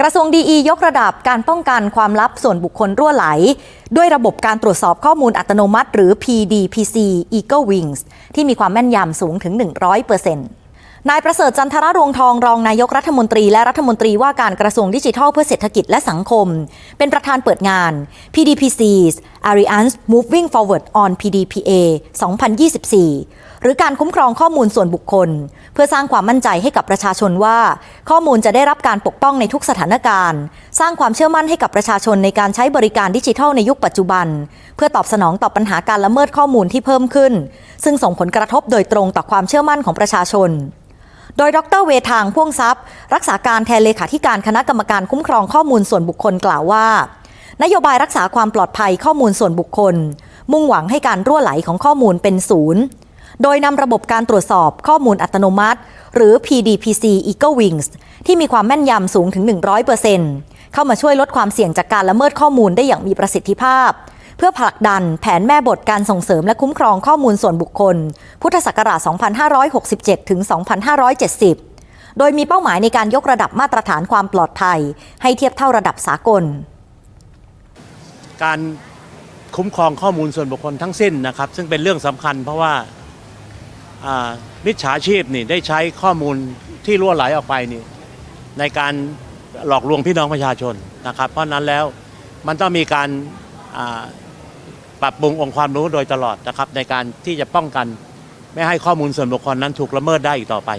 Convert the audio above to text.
กระทรวงดียกระดับการป้องกันความลับส่วนบุคคลรั่วไหล ด้วยระบบการตรวจสอบข้อมูลอัตโนมัติ หรือ PDPC Eagle Wings ที่มีความแม่นยำสูงถึง 100% นายประเสริฐจันทรรวงทองรองนายกรัฐมนตรีและรัฐมนตรีว่าการกระทรวงดิจิทัลเพื่อเศรษฐกิจและสังคม เป็นประธานเปิดงาน PDPC's Alliance Moving Forward on PDPA 2024 หรือการคุ้มครองข้อมูลส่วนบุคคล เพื่อสร้างความมั่นใจให้กับประชาชนว่า ข้อมูลจะได้รับการปกป้องในทุกสถานการณ์ สร้างความเชื่อมั่นให้กับประชาชนในการใช้บริการดิจิทัลในยุคปัจจุบัน เพื่อตอบสนองต่อปัญหาการละเมิดข้อมูลที่เพิ่มขึ้น ซึ่งส่งผลกระทบโดยตรงต่อความเชื่อมั่นของประชาชน โดยดรเวทางพ่วงทรัพย์ รักษาการแทนเลขาธิการคณะกรรมการคุ้มครองข้อมูลส่วนบุคคลกล่าวว่า นโยบายรักษาความปลอดภัยข้อมูลส่วนบุคคล มุ่งหวังให้การรั่วไหลของข้อมูลเป็นศูนย์โดยนำระบบการตรวจสอบข้อมูลอัตโนมัติ หรือ PDPC Eagle Wings ที่มีความแม่นยำสูงถึง 100%เข้ามาช่วยลดความเสี่ยงจากการละเมิดข้อมูลได้อย่างมีประสิทธิภาพ พื่อผลักดันแผนแม่บทการส่งเสริมและคุ้มครองข้อมูลส่วนบุคคล พุทธศักราช 2567 ถึง 2570 โดยมีเป้าหมายในการยกระดับมาตรฐานความปลอดภัย ให้เทียบเท่าระดับสากล การคุ้มครองข้อมูลส่วนบุคคลทั้งสิ้นนะครับ ซึ่งเป็นเรื่องสำคัญเพราะว่ามิจฉาชีพนี่ได้ใช้ข้อมูลที่รั่วไหลออกไปนี่ในการหลอกลวงพี่น้องประชาชนนะครับ เพราะนั้นแล้วมันต้องมีการ ปรับปรุงองค์ความรู้โดยตลอดนะครับในการที่จะป้องกัน ไม่ให้ข้อมูลส่วนบุคคลนั้นถูกละเมิดได้อีกต่อไป